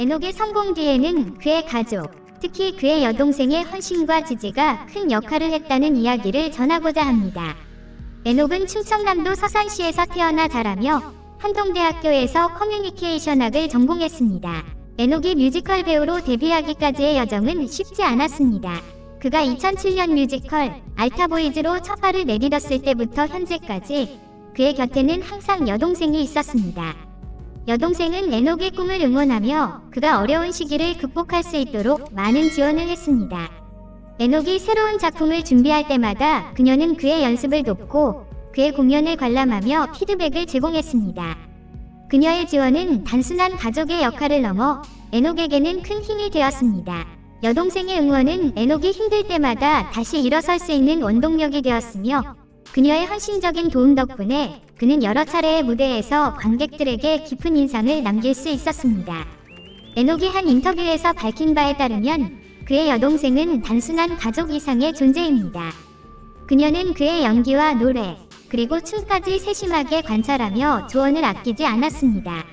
에녹의 성공 뒤에는 그의 가족, 특히 그의 여동생의 헌신과 지지가 큰 역할을 했다는 이야기를 전하고자 합니다. 에녹은 충청남도 서산시에서 태어나 자라며 한동대학교에서 커뮤니케이션학을 전공했습니다. 에녹이 뮤지컬 배우로 데뷔하기까지의 여정은 쉽지 않았습니다. 그가 2007년 뮤지컬 알타보이즈로 첫 발을 내딛었을 때부터 현재까지 그의 곁에는 항상 여동생이 있었습니다. 여동생은 에녹의 꿈을 응원하며 그가 어려운 시기를 극복할 수 있도록 많은 지원을 했습니다. 에녹이 새로운 작품을 준비할 때마다 그녀는 그의 연습을 돕고 그의 공연을 관람하며 피드백을 제공했습니다. 그녀의 지원은 단순한 가족의 역할을 넘어 에녹에게는 큰 힘이 되었습니다. 여동생의 응원은 에녹이 힘들 때마다 다시 일어설 수 있는 원동력이 되었으며 그녀의 헌신적인 도움 덕분에 그는 여러 차례의 무대에서 관객들에게 깊은 인상을 남길 수 있었습니다. 에녹이 한 인터뷰에서 밝힌 바에 따르면 그의 여동생은 단순한 가족 이상의 존재입니다. 그녀는 그의 연기와 노래, 그리고 춤까지 세심하게 관찰하며 조언을 아끼지 않았습니다.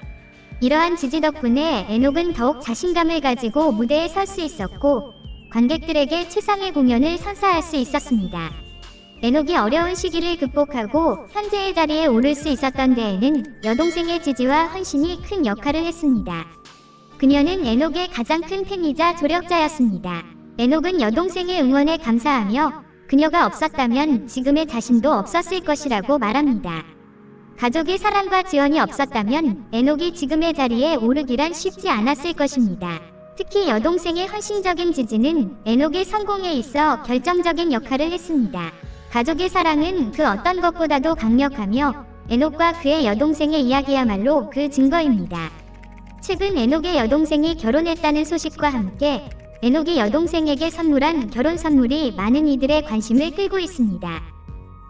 이러한 지지 덕분에 에녹은 더욱 자신감을 가지고 무대에 설 수 있었고 관객들에게 최상의 공연을 선사할 수 있었습니다. 에녹이 어려운 시기를 극복하고 현재의 자리에 오를 수 있었던 데에는 여동생의 지지와 헌신이 큰 역할을 했습니다. 그녀는 에녹의 가장 큰 팬이자 조력자였습니다. 에녹은 여동생의 응원에 감사하며 그녀가 없었다면 지금의 자신도 없었을 것이라고 말합니다. 가족의 사랑과 지원이 없었다면 에녹이 지금의 자리에 오르기란 쉽지 않았을 것입니다. 특히 여동생의 헌신적인 지지는 에녹의 성공에 있어 결정적인 역할을 했습니다. 가족의 사랑은 그 어떤 것보다도 강력하며 에녹과 그의 여동생의 이야기야말로 그 증거입니다. 최근 에녹의 여동생이 결혼했다는 소식과 함께 에녹이 여동생에게 선물한 결혼 선물이 많은 이들의 관심을 끌고 있습니다.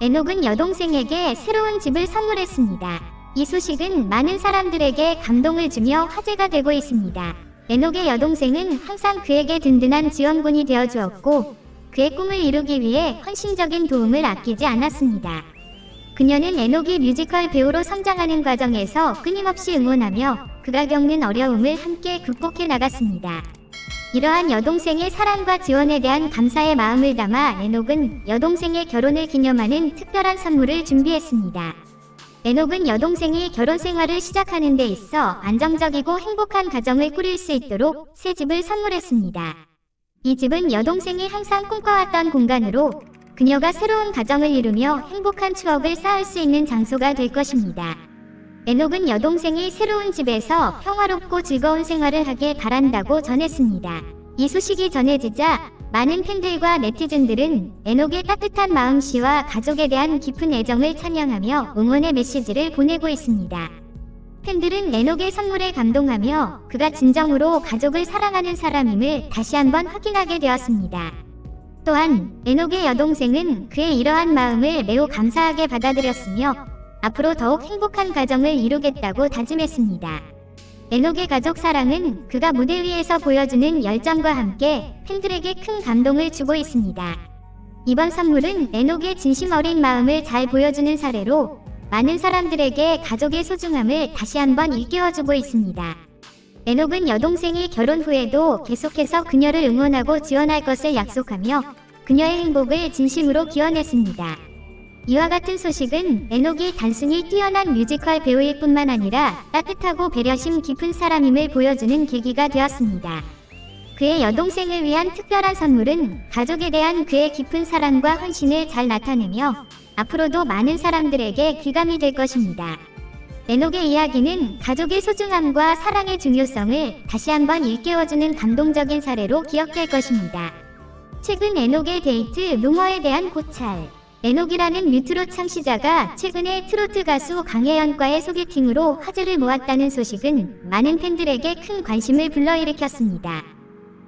에녹은 여동생에게 새로운 집을 선물했습니다. 이 소식은 많은 사람들에게 감동을 주며 화제가 되고 있습니다. 에녹의 여동생은 항상 그에게 든든한 지원군이 되어 주었고 그의 꿈을 이루기 위해 헌신적인 도움을 아끼지 않았습니다. 그녀는 에녹이 뮤지컬 배우로 성장하는 과정에서 끊임없이 응원하며 그가 겪는 어려움을 함께 극복해 나갔습니다. 이러한 여동생의 사랑과 지원에 대한 감사의 마음을 담아 에녹은 여동생의 결혼을 기념하는 특별한 선물을 준비했습니다. 에녹은 여동생이 결혼 생활을 시작하는 데 있어 안정적이고 행복한 가정을 꾸릴 수 있도록 새 집을 선물했습니다. 이 집은 여동생이 항상 꿈꿔왔던 공간으로 그녀가 새로운 가정을 이루며 행복한 추억을 쌓을 수 있는 장소가 될 것입니다. 에녹은 여동생이 새로운 집에서 평화롭고 즐거운 생활을 하길 바란다고 전했습니다. 이 소식이 전해지자 많은 팬들과 네티즌들은 에녹의 따뜻한 마음씨와 가족에 대한 깊은 애정을 찬양하며 응원의 메시지를 보내고 있습니다. 팬들은 에녹의 선물에 감동하며 그가 진정으로 가족을 사랑하는 사람임을 다시 한번 확인하게 되었습니다. 또한 에녹의 여동생은 그의 이러한 마음을 매우 감사하게 받아들였으며 앞으로 더욱 행복한 가정을 이루겠다고 다짐했습니다. 에녹의 가족 사랑은 그가 무대 위에서 보여주는 열정과 함께 팬들에게 큰 감동을 주고 있습니다. 이번 선물은 에녹의 진심 어린 마음을 잘 보여주는 사례로 많은 사람들에게 가족의 소중함을 다시 한번 일깨워주고 있습니다. 에녹은 여동생이 결혼 후에도 계속해서 그녀를 응원하고 지원할 것을 약속하며 그녀의 행복을 진심으로 기원했습니다. 이와 같은 소식은 에녹이 단순히 뛰어난 뮤지컬 배우일 뿐만 아니라 따뜻하고 배려심 깊은 사람임을 보여주는 계기가 되었습니다. 그의 여동생을 위한 특별한 선물은 가족에 대한 그의 깊은 사랑과 헌신을 잘 나타내며 앞으로도 많은 사람들에게 귀감이 될 것입니다. 에녹의 이야기는 가족의 소중함과 사랑의 중요성을 다시 한번 일깨워주는 감동적인 사례로 기억될 것입니다. 최근 에녹의 데이트 루머에 대한 고찰 에녹이라는 뮤트로 창시자가 최근에 트로트 가수 강혜연과의 소개팅으로 화제를 모았다는 소식은 많은 팬들에게 큰 관심을 불러일으켰습니다.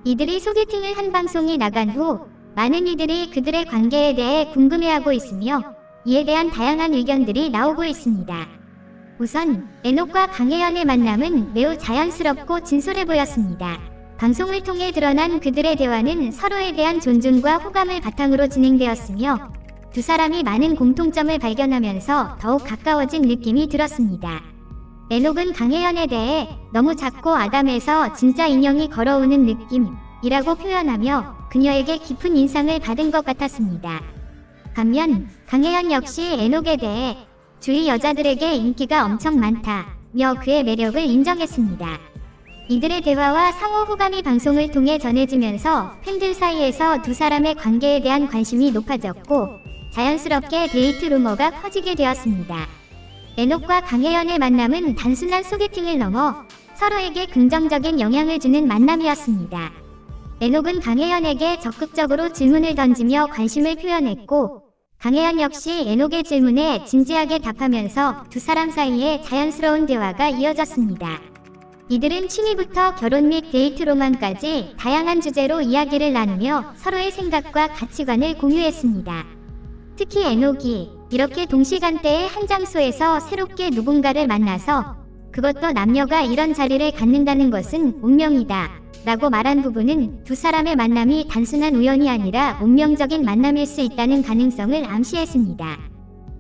이들이 소개팅을 한 방송이 나간 후 많은 이들이 그들의 관계에 대해 궁금해하고 있으며 이에 대한 다양한 의견들이 나오고 있습니다. 우선 에녹과 강혜연의 만남은 매우 자연스럽고 진솔해 보였습니다. 방송을 통해 드러난 그들의 대화는 서로에 대한 존중과 호감을 바탕으로 진행되었으며 두 사람이 많은 공통점을 발견하면서 더욱 가까워진 느낌이 들었습니다. 에녹은 강혜연에 대해 너무 작고 아담해서 진짜 인형이 걸어오는 느낌이라고 표현하며 그녀에게 깊은 인상을 받은 것 같았습니다. 반면 강혜연 역시 에녹에 대해 주위 여자들에게 인기가 엄청 많다며 그의 매력을 인정했습니다. 이들의 대화와 상호 호감이 방송을 통해 전해지면서 팬들 사이에서 두 사람의 관계에 대한 관심이 높아졌고 자연스럽게 데이트 루머가 커지게 되었습니다. 에녹과 강혜연의 만남은 단순한 소개팅을 넘어 서로에게 긍정적인 영향을 주는 만남이었습니다. 에녹은 강혜연에게 적극적으로 질문을 던지며 관심을 표현했고 강혜연 역시 에녹의 질문에 진지하게 답하면서 두 사람 사이에 자연스러운 대화가 이어졌습니다. 이들은 취미부터 결혼 및 데이트 로망까지 다양한 주제로 이야기를 나누며 서로의 생각과 가치관을 공유했습니다. 특히 에녹이 이렇게 동시간대에 한 장소에서 새롭게 누군가를 만나서 그것도 남녀가 이런 자리를 갖는다는 것은 운명이다. 라고 말한 부분은 두 사람의 만남이 단순한 우연이 아니라 운명적인 만남일 수 있다는 가능성을 암시했습니다.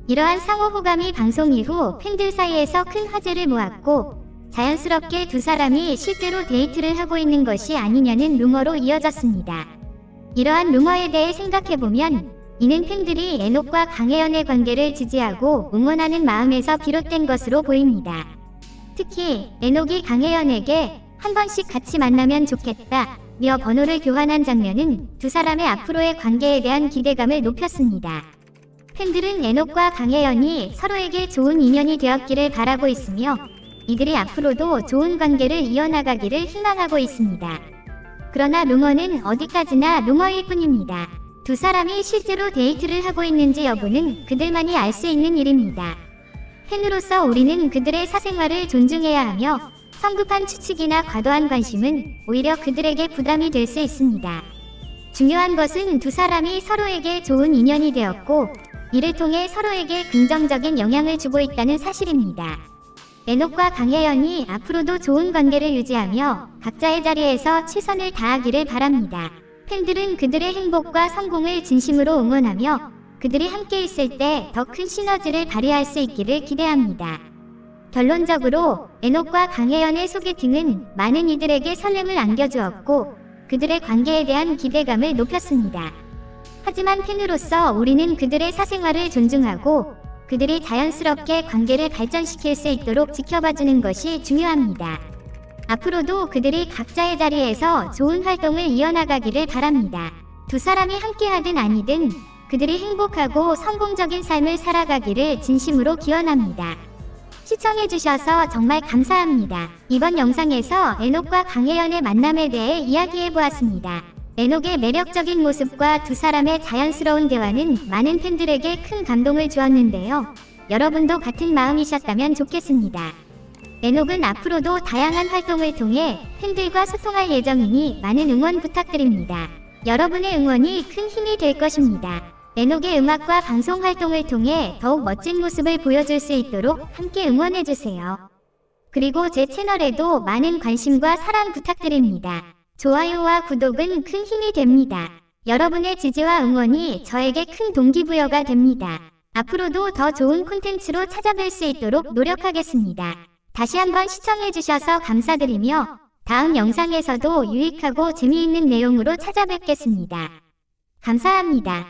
이러한 상호 호감이 방송 이후 팬들 사이에서 큰 화제를 모았고 자연스럽게 두 사람이 실제로 데이트를 하고 있는 것이 아니냐는 루머로 이어졌습니다. 이러한 루머에 대해 생각해보면 이는 팬들이 에녹과 강혜연의 관계를 지지하고 응원하는 마음에서 비롯된 것으로 보입니다. 특히 에녹이 강혜연에게 한 번씩 같이 만나면 좋겠다. 며 번호를 교환한 장면은 두 사람의 앞으로의 관계에 대한 기대감을 높였습니다. 팬들은 에녹과 강혜연이 서로에게 좋은 인연이 되었기를 바라고 있으며 이들이 앞으로도 좋은 관계를 이어나가기를 희망하고 있습니다. 그러나 루머는 어디까지나 루머일 뿐입니다. 두 사람이 실제로 데이트를 하고 있는지 여부는 그들만이 알 수 있는 일입니다. 팬으로서 우리는 그들의 사생활을 존중해야 하며 성급한 추측이나 과도한 관심은 오히려 그들에게 부담이 될 수 있습니다. 중요한 것은 두 사람이 서로에게 좋은 인연이 되었고 이를 통해 서로에게 긍정적인 영향을 주고 있다는 사실입니다. 에녹과 강혜연이 앞으로도 좋은 관계를 유지하며 각자의 자리에서 최선을 다하기를 바랍니다. 팬들은 그들의 행복과 성공을 진심으로 응원하며 그들이 함께 있을 때 더 큰 시너지를 발휘할 수 있기를 기대합니다. 결론적으로 에녹과 강혜연의 소개팅은 많은 이들에게 설렘을 안겨주었고 그들의 관계에 대한 기대감을 높였습니다. 하지만 팬으로서 우리는 그들의 사생활을 존중하고 그들이 자연스럽게 관계를 발전시킬 수 있도록 지켜봐주는 것이 중요합니다. 앞으로도 그들이 각자의 자리에서 좋은 활동을 이어나가기를 바랍니다. 두 사람이 함께하든 아니든 그들이 행복하고 성공적인 삶을 살아가기를 진심으로 기원합니다. 시청해주셔서 정말 감사합니다. 이번 영상에서 에녹과 강혜연의 만남에 대해 이야기해보았습니다. 에녹의 매력적인 모습과 두 사람의 자연스러운 대화는 많은 팬들에게 큰 감동을 주었는데요. 여러분도 같은 마음이셨다면 좋겠습니다. 에녹은 앞으로도 다양한 활동을 통해 팬들과 소통할 예정이니 많은 응원 부탁드립니다. 여러분의 응원이 큰 힘이 될 것입니다. 에녹의 음악과 방송 활동을 통해 더욱 멋진 모습을 보여줄 수 있도록 함께 응원해주세요. 그리고 제 채널에도 많은 관심과 사랑 부탁드립니다. 좋아요와 구독은 큰 힘이 됩니다. 여러분의 지지와 응원이 저에게 큰 동기부여가 됩니다. 앞으로도 더 좋은 콘텐츠로 찾아뵐 수 있도록 노력하겠습니다. 다시 한번 시청해주셔서 감사드리며 다음 영상에서도 유익하고 재미있는 내용으로 찾아뵙겠습니다. 감사합니다.